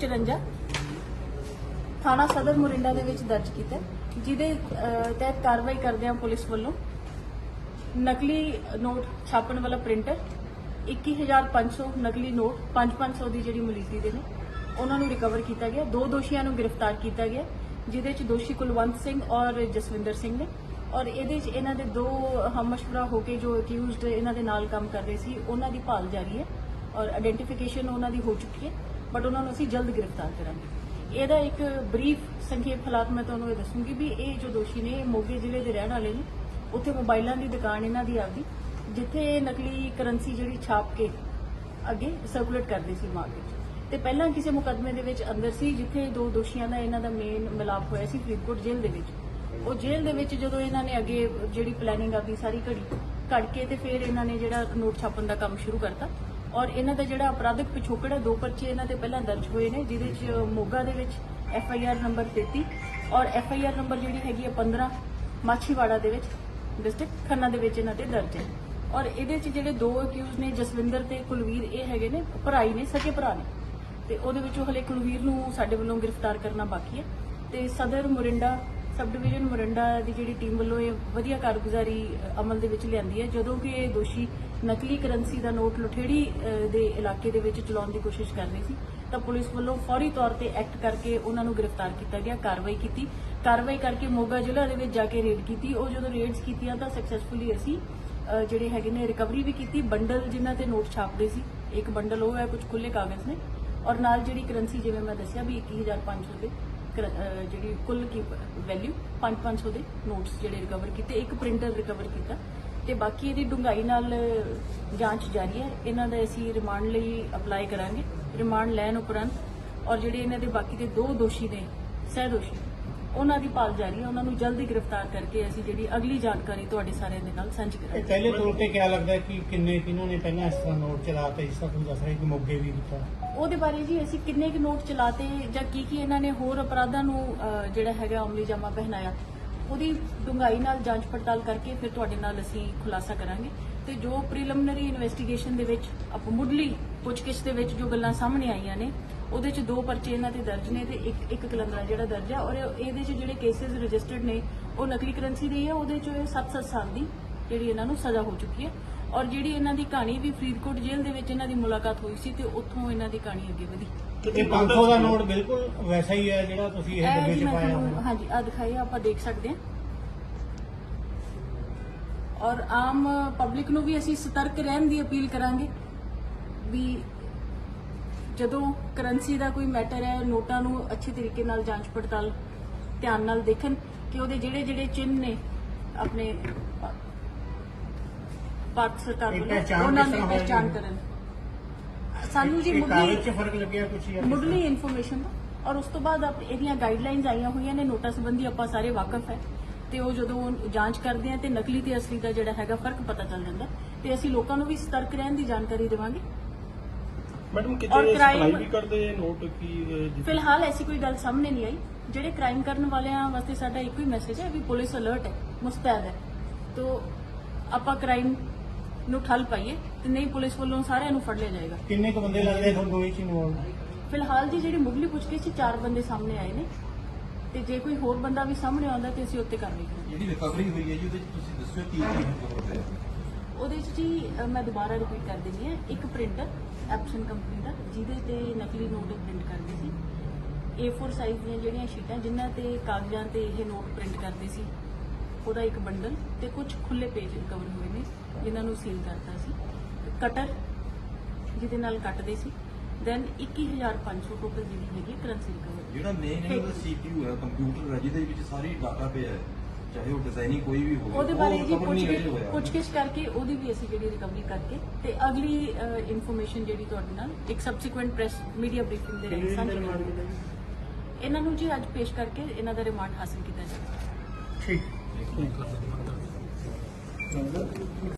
54 ਥਾਣਾ ਸਦਰ ਮੁਰਿੰਡਾ ਦੇ ਵਿੱਚ ਦਰਜ ਕੀਤਾ ਜਿਹਦੇ ਤਹਿਤ ਕਾਰਵਾਈ ਕਰਦਿਆਂ ਪੁਲਿਸ ਵੱਲੋਂ। ਨਕਲੀ ਨੋਟ ਛਾਪਣ ਵਾਲਾ ਪ੍ਰਿੰਟਰ 21500 ਨਕਲੀ ਨੋਟ 5500 ਦੀ ਜਿਹੜੀ ਮਲੀਜ਼ੀ ਦੇ ਨੇ, ਉਹਨਾਂ ਨੂੰ ਰਿਕਵਰ ਕੀਤਾ ਗਿਆ। ਦੋ ਦੋਸ਼ੀਆਂ ਨੂੰ ਗ੍ਰਿਫਤਾਰ ਕੀਤਾ ਗਿਆ, ਜਿਹਦੇ ਚ ਦੋਸ਼ੀ ਕੁਲਵੰਤ ਸਿੰਘ ਔਰ ਜਸਵਿੰਦਰ ਸਿੰਘ ਨੇ। ਔਰ ਇਹਦੇ ਚ ਇਹਨਾਂ ਦੇ ਦੋ ਹਮਸ਼ਵਰਾ ਹੋ ਕੇ ਜੋ ਅਕਿਊਜ਼ਡ ਇਹਨਾਂ ਦੇ ਨਾਲ ਕੰਮ ਕਰ ਰਹੇ ਸੀ, ਉਹਨਾਂ ਦੀ ਭਾਲ ਜਾਰੀ ਹੈ ਔਰ ਆਇਡੈਂਟੀਫਿਕੇਸ਼ਨ ਉਹਨਾਂ ਦੀ ਹੋ ਚੁੱਕੀ ਹੈ। ਬਟ ਉਹਨਾਂ ਨੂੰ ਅਸੀਂ ਜਲਦ ਗ੍ਰਿਫਤਾਰ ਕਰਾਂਗੇ। ਇਹਦਾ ਇੱਕ ਬਰੀਫ ਸੰਖੇਪ ਹਾਲਾਤ ਮੈਂ ਤੁਹਾਨੂੰ ਇਹ ਦੱਸੂਗੀ ਵੀ ਇਹ ਜੋ ਦੋਸ਼ੀ ਨੇ ਮੋਗੇ ਜ਼ਿਲ੍ਹੇ ਦੇ ਰਹਿਣ ਵਾਲੇ ਨੇ। ਉੱਥੇ ਮੋਬਾਈਲਾਂ ਦੀ ਦੁਕਾਨ ਇਹਨਾਂ ਦੀ ਆਪਦੀ, ਜਿੱਥੇ ਨਕਲੀ ਕਰੰਸੀ ਜਿਹੜੀ ਛਾਪ ਕੇ ਅੱਗੇ ਸਰਕੂਲੇਟ ਕਰਦੇ ਸੀ ਮਾਰਕੀਟ ਤੇ ਪਹਿਲਾਂ ਕਿਸੇ ਮੁਕੱਦਮੇ ਦੇ ਵਿੱਚ ਅੰਦਰ ਸੀ, ਜਿੱਥੇ ਦੋ ਦੋਸ਼ੀਆਂ ਦਾ ਇਹਨਾਂ ਦਾ ਮੇਨ ਮਿਲਾਪ ਹੋਇਆ ਸੀ, ਫਰੀਦਕੋਟ ਜੇਲ੍ਹ ਦੇ ਵਿੱਚ। ਉਹ ਜੇਲ੍ਹ ਦੇ ਵਿੱਚ ਜਦੋਂ ਇਹਨਾਂ ਨੇ ਅੱਗੇ ਜਿਹੜੀ ਪਲੈਨਿੰਗ ਆਪਦੀ ਸਾਰੀ ਘੜੀ ਘੜ ਕੇ ਤੇ ਫਿਰ ਇਹਨਾਂ ਨੇ ਜਿਹੜਾ ਨੋਟ ਛਾਪਣ ਦਾ ਕੰਮ ਸ਼ੁਰੂ ਕਰਤਾ ਔਰ ਇਹਨਾਂ ਦਾ ਜਿਹੜਾ ਅਪਰਾਧਿਕ ਪਿਛੋਕੜ ਹੈ, ਦੋ ਪਰਚੇ ਇਹਨਾਂ ਤੇ ਪਹਿਲਾਂ ਦਰਜ ਹੋਏ ਨੇ, ਜਿਹਦੇ ਚ ਮੋਗਾ ਦੇ ਵਿੱਚ ਐਫ ਆਈ ਆਰ ਨੰਬਰ 33 ਔਰ ਐਫ ਆਈ ਆਰ ਨੰਬਰ ਜਿਹੜੀ ਹੈਗੀ ਹੈ 15 ਮਾਛੀਵਾੜਾ ਦੇ ਵਿੱਚ ਡਿਸਟ੍ਰਿਕਟ ਖੰਨਾ ਦੇ ਵਿੱਚ ਇਹਨਾਂ ਤੇ ਦਰਜ ਹੈ। ਔਰ ਇਹਦੇ ਚ ਜਿਹੜੇ ਦੋ ਅਕਿਊਜ਼ ਨੇ, ਜਸਵਿੰਦਰ ਤੇ ਕੁਲਵੀਰ, ਇਹ ਹੈਗੇ ਨੇ ਭਰਾਈ ਨੇ ਸਕੇ ਭਰਾ ਨੇ। ਤੇ ਉਹਦੇ ਵਿੱਚੋਂ ਹਲੇ ਕੁਲਵੀਰ ਨੂੰ ਸਾਡੇ ਵੱਲੋਂ ਗ੍ਰਿਫਤਾਰ ਕਰਨਾ ਬਾਕੀ ਹੈ। ਤੇ ਸਦਰ ਮੁਰਿੰਡਾ, ਸਬ ਡਿਵੀਜ਼ਨ ਮੁਰਿੰਡਾ ਦੀ ਜਿਹੜੀ ਟੀਮ ਵੱਲੋਂ ਇਹ ਵਧੀਆ ਕਾਰਗੁਜ਼ਾਰੀ ਅਮਲ ਦੇ ਵਿੱਚ ਲਿਆਂਦੀ ਹੈ, ਜਦੋਂ ਕਿ ਇਹ ਦੋਸ਼ੀ ਨਕਲੀ ਕਰੰਸੀ ਦਾ ਨੋਟ ਲੁਠੇੜੀ ਦੇ ਇਲਾਕੇ ਦੇ ਵਿੱਚ ਚਲਾਉਣ ਦੀ ਕੋਸ਼ਿਸ਼ ਕਰ ਰਹੀ ਸੀ, ਤਾਂ ਪੁਲਿਸ ਵੱਲੋਂ ਫੌਰੀ ਤੌਰ ਤੇ ਐਕਟ ਕਰਕੇ ਉਹਨਾਂ ਨੂੰ ਗ੍ਰਿਫਤਾਰ ਕੀਤਾ ਗਿਆ, ਕਾਰਵਾਈ ਕੀਤੀ। ਕਾਰਵਾਈ ਕਰਕੇ ਮੋਗਾ ਜ਼ਿਲ੍ਹਾ ਦੇ ਵਿੱਚ ਜਾ ਕੇ ਰੇਡ ਕੀਤੀ। ਉਹ ਜਦੋਂ ਰੇਡਸ ਕੀਤੀਆਂ ਤਾਂ ਸਕਸੈਸਫੁਲੀ ਅਸੀਂ ਜਿਹੜੇ ਹੈਗੇ ਨੇ ਰਿਕਵਰੀ ਵੀ ਕੀਤੀ। ਬੰਡਲ ਜਿਨ੍ਹਾਂ ਤੇ ਨੋਟ ਛਾਪਦੇ ਸੀ, ਇੱਕ ਬੰਡਲ ਉਹ ਹੈ, ਕੁਝ ਖੁੱਲੇ ਕਾਗਜ਼ ਨੇ। ਔਰ ਨਾਲ ਜਿਹੜੀ ਕਰੰਸੀ, ਜਿਵੇਂ ਮੈਂ ਦੱਸਿਆ ਵੀ 21500 ਦੇ, ਕਰ- ਅਹ, ਜਿਹੜੀ ਕੁੱਲ ਕੀ ਵੈਲਿਊ 5-500 ਦੇ ਨੋਟਸ ਜਿਹੜੇ ਰਿਕਵਰ ਕੀਤੇ। ਇੱਕ ਪ੍ਰਿੰਟਰ ਰਿਕਵਰ ਕੀਤਾ। ਤੇ ਬਾਕੀ ਇਹਦੀ ਡੂੰਘਾਈ ਨਾਲ ਜਾਂਚ ਜਾਰੀ ਹੈ। ਇਹਨਾਂ ਦਾ ਅਸੀਂ ਰਿਮਾਂਡ ਲਈ ਅਪਲਾਈ ਕਰਾਂਗੇ। ਰਿਮਾਂਡ ਲੈਣ ਉਪਰੰਤ ਔਰ ਜਿਹੜੇ ਇਹਨਾਂ ਦੇ ਬਾਕੀ ਦੇ ਦੋ ਦੋਸ਼ੀ ਨੇ ਸਹਿ ਦੋਸ਼ੀ ਉਹਨਾਂ ਦੀ ਭਾਲ ਜਾਰੀ ਹੈ। ਉਹਨਾਂ ਨੂੰ ਜਲਦੀ ਗ੍ਰਿਫਤਾਰ ਕਰਕੇ ਅਸੀਂ ਜਿਹੜੀ ਅਗਲੀ ਜਾਣਕਾਰੀ ਤੁਹਾਡੇ ਸਾਰਿਆਂ ਦੇ ਨਾਲ ਸਾਂਝੀ ਕਰਾਂਗੇ। ਪਹਿਲੇ ਤੌਰ ਤੇ ਕਿਆ ਲੱਗਦਾ ਕਿ ਕਿੰਨੇ ਕਿਹਨਾਂ ਨੇ ਪਹਿਲਾਂ ਇਸ ਤਰ੍ਹਾਂ ਨੋਟ ਚਲਾਤੇ ਇਸ ਤਰ੍ਹਾਂ ਤੁਸੀਂ ਦੱਸ ਰਹੇ ਕਿ ਮੋਗੇ ਵੀ ਕੀਤਾ ਉਹਦੇ ਬਾਰੇ ਜੀ ਅਸੀਂ ਕਿੰਨੇ ਕੁ ਨੋਟ ਚਲਾਤੇ ਜਾਂ ਕੀ ਕੀ ਇਹਨਾਂ ਨੇ ਹੋਰ ਅਪਰਾਧਾਂ ਨੂੰ ਜਿਹੜਾ ਹੈਗਾ ਅਮਲੀ ਜਾਮਾ ਪਹਿਨਾਇਆ। ਉਹਦੀ ਡੂੰਘਾਈ ਨਾਲ ਜਾਂਚ ਪੜਤਾਲ ਕਰਕੇ ਫਿਰ ਤੁਹਾਡੇ ਨਾਲ ਅਸੀਂ ਖੁਲਾਸਾ ਕਰਾਂਗੇ ਤੇ ਜੋ ਪ੍ਰੀਲਿਮਿਨਰੀ ਇਨਵੈਸਟੀਗੇਸ਼ਨ ਦੇ ਵਿੱਚ ਅਪ ਮੁੱਢਲੀ ਪੁੱਛਗਿੱਛ ਦੇ ਵਿੱਚ ਜੋ ਗੱਲਾਂ ਸਾਹਮਣੇ ਆਈਆਂ ਨੇ, ਉਹਦੇ ਚ ਦੋ ਪਰਚੇ ਇਹਨਾਂ ਤੇ ਦਰਜ ਨੇ ਤੇ ਇੱਕ ਇੱਕ ਕਲੰਦਰਾ ਜਿਹੜਾ ਦਰਜ ਆ ਔਰ ਇਹਦੇ ਚ ਜਿਹੜੇ ਕੇਸਿਸ ਰਜਿਸਟਰਡ ਨੇ, ਉਹ ਨਕਲੀ ਕਰੰਸੀ ਦੇ ਹੀ ਆ, ਉਹਦੇ ਚ 7-7 ਸਾਲ ਦੀ ਜਿਹੜੀ ਇਹਨਾਂ ਨੂੰ ਸਜ਼ਾ ਹੋ ਚੁੱਕੀ ਹੈ ਔਰ ਜਿਹੜੀ ਇਹਨਾਂ ਦੀ ਕਹਾਣੀ ਵੀ ਫਰੀਦਕੋਟ ਜੇਲ੍ਹ ਦੇ ਵਿੱਚ ਇਹਨਾਂ ਦੀ ਮੁਲਾਕਾਤ ਹੋਈ ਸੀ ਤੇ ਉੱਥੋਂ ਇਹਨਾਂ ਦੀ ਕਹਾਣੀ ਅੱਗੇ ਵਧੀ। ਇਹ 500 ਦਾ ਨੋਟ ਬਿਲਕੁਲ ਵੈਸਾ ਹੀ ਹੈ ਜਿਹੜਾ ਤੁਸੀਂ ਇਹ ਇਹ ਡੱਬੇ ਜੀ ਚ ਮੈਂ ਪਾਇਆ ਤੁਹਾਨੂੰ ਹੋਇਆ। ਹਾਂਜੀ ਆ ਦਿਖਾਈ ਆਪਾਂ ਦੇਖ ਸਕਦੇ ਹਾਂ। ਔਰ ਆਮ ਪਬਲਿਕ ਨੂੰ ਵੀ ਅਸੀਂ ਸਤਰਕ ਰਹਿਣ ਦੀ ਅਪੀਲ ਕਰਾਂਗੇ ਵੀ ਜਦੋਂ ਕਰੰਸੀ ਦਾ ਕੋਈ ਮੈਟਰ ਹੈ ਨੋਟਾਂ ਨੂੰ ਅੱਛੇ ਤਰੀਕੇ ਨਾਲ ਜਾਂਚ ਪੜਤਾਲ ਧਿਆਨ ਨਾਲ ਦੇਖਣ ਕਿ ਉਹਦੇ ਜਿਹੜੇ ਜਿਹੜੇ ਚਿੰਨ੍ਹ ਨੇ ਆਪਣੇ ਅ, ਭਾਰਤ ਸਰਕਾਰ ਇਹ ਵੱਲੋਂ ਪਹਿਚਾਣ ਉਹਨਾਂ ਕਿਸ ਦੀ ਤਰ੍ਹਾਂ ਹੋਏਗੀ? ਪਹਿਚਾਣ ਕਰਨ। ਸਾਨੂੰ ਜੀ ਕਾਗਜ਼ ਮੁੱਢਲੀ 'ਚ ਫ਼ਰਕ ਲੱਗਿਆ ਕੁਛ ਜਾਂ ਮੁੱਢਲੀ ਇਨਫੋਰਮੇਸ਼ਨ ਦਾ। ਔਰ ਉਸ ਤੋਂ ਬਾਅਦ ਆਪ ਇਹਦੀਆਂ ਗਾਈਡਲਾਈਨਸ ਆਈਆਂ ਹੋਈਆਂ ਨੇ ਨੋਟਾਂ ਸੰਬੰਧੀ ਆਪਾਂ ਸਾਰੇ ਵਾਕਿਫ ਹੈ। ਤੇ ਉਹ ਜਦੋਂ ਜਾਂਚ ਕਰਦੇ ਆ ਤੇ ਨਕਲੀ ਤੇ ਅਸਲੀ ਦਾ ਜਿਹੜਾ ਹੈਗਾ ਫ਼ਰਕ ਪਤਾ ਚੱਲ ਜਾਂਦਾ ਤੇ ਅਸੀਂ ਲੋਕਾਂ ਨੂੰ ਵੀ ਸਤਰਕ ਰਹਿਣ ਦੀ ਜਾਣਕਾਰੀ ਦੇਵਾਂਗੇ। ਮੈਡਮ ਔਰ ਕਿਤੇ crime- ਸਪਲਾਈ ਵੀ ਕਰਦੇ ਨੋਟ ਕੀ ਅਹ, ਜਿ- ਫਿਲਹਾਲ ਐਸੀ ਕੋਈ ਗੱਲ ਸਾਹਮਣੇ ਨਹੀਂ ਆਈ। ਜਿਹੜੇ ਕ੍ਰਾਈਮ ਕਰਨ ਵਾਲਿਆਂ ਵਾਸਤੇ ਸਾਡਾ ਇੱਕੋ ਹੀ ਮੈਸੇਜ ਹੈ ਵੀ ਪੁਲਿਸ ਅਲਰਟ ਹੈ ਮੁਸਤੈਦ ਹੈ। ਤੋਂ ਆਪਾਂ ਕ੍ਰਾਈਮ ਨੂੰ ਠੱਲ ਪਾਈਏ ਤੇ ਨਹੀਂ ਪੁਲਿਸ ਵੱਲੋਂ ਸਾਰਿਆਂ ਨੂੰ ਫੜ ਲਿਆ ਜਾਏਗਾ। ਕਿੰਨੇ ਕੁ ਬੰਦੇ ਲੱਗਦੇ ਤੁਹਾਨੂੰ ਇਹ ਚ ਇਨਵੋਲਵ ਫਿਲਹਾਲ ਜੀ ਜਿਹੜੀ ਮੁੱਢਲੀ ਪੁੱਛਗਿੱਛ ਚ ਚਾਰ ਬੰਦੇ ਸਾਹਮਣੇ ਆਏ ਨੇ। ਤੇ ਜੇ ਕੋਈ ਹੋਰ ਬੰਦਾ ਵੀ ਸਾਹਮਣੇ ਆਉਂਦਾ ਤੇ ਅਸੀਂ ਉੱਤੇ ਕਾਰਵਾਈ ਕਰਾਂਗੇ। ਜਿਹੜੀ ਰਿਕਵਰੀ ਹੋਈ ਹੈ ਜੀ ਉਹਦੇ ਵਿੱਚ ਤੁਸੀਂ ਦੱਸਿਓ ਕੀ ਕੀ ਉਹਦੇ 'ਚ ਜੀ ਅ, ਮੈਂ ਦੁਬਾਰਾ ਰਿਪੀਟ ਕਰ ਦਿੰਦੀ ਹਾਂ। ਇੱਕ ਪ੍ਰਿੰਟਰ ਐਪਸਨ ਕੰਪਨੀ ਦਾ ਜਿਹਦੇ ਤੇ ਨਕਲੀ ਨੋਟ ਪ੍ਰਿੰਟ ਕਰਦੇ ਸੀ। A4 ਸਾਈਜ਼ ਦੀਆਂ ਜਿਹੜੀਆਂ ਸ਼ੀਟਾਂ ਜਿਨ੍ਹਾਂ ਤੇ ਕਾਗਜ਼ਾਂ ਤੇ ਇਹ ਨੋਟ ਪ੍ਰਿੰਟ ਕਰਦੇ ਸੀ। ਉਹਦਾ ਇੱਕ ਬੰਡਲ ਤੇ ਕੁਝ ਖੁੱਲੇ ਪੇਜ ਰਿਕਵਰ ਹੋਏ ਨੇ ਜਿਨ੍ਹਾਂ ਨੂੰ ਸੀਲ ਕਰਤਾ ਸੀ। ਕਟਰ ਜਿਹਦੇ ਨਾਲ ਕੱਟਦੇ ਸੀ। ਦੈਨ 21500 ਟੋਟਲ ਜਿਹੜੀ ਹੈਗੀ ਕਰੰਸੀ ਰਿਕਵਰ ਜਿਹੜਾ ਮੇਨ ਹੈ ਉਹਦਾ CPU ਹੈ ਕੰਪਿਊਟਰ ਹੈ ਜਿਹਦੇ ਵਿੱਚ ਸਾਰੀ ਡਾਟਾ ਪਿਆ ਹੈ ਚਾਹੇ ਉਹ ਡਿਜ਼ਾਈਨਿੰਗ ਕੋਈ ਵੀ ਹੋਵੇ ਉਹਦੇ ਉਹ ਬਾਰੇ ਜੀ ਪੁੱਛ। ਪੁੱਛਗਿੱਛ ਕਰਕੇ ਉਹਦੀ ਵੀ ਅਸੀਂ ਜਿਹੜੀ ਰਿਕਵਰੀ ਕਰਕੇ ਤੇ ਅਗਲੀ ਇਨਫੋਰਮੇਸ਼ਨ ਜਿਹੜੀ ਤੁਹਾਡੇ ਨਾਲ ਇੱਕ ਸਬਸੀਕੁਐਂਟ ਪ੍ਰੈਸ ਮੀਡੀਆ ਬਰੀਫਿੰਗ ਦੇ ਰਾਹੀਂ ਸਾਂਝੀ ਕਰਾਂਗੇ। ਇਹਨਾਂ ਨੂੰ ਜੀ ਅੱਜ ਪੇਸ਼ ਕਰਕੇ ਇਹਨਾਂ ਦਾ ਰਿਮਾਂਡ ਹਾਸਲ ਕੀਤਾ ਜਾਵੇਗਾ। ਠੀਕ। 何だ?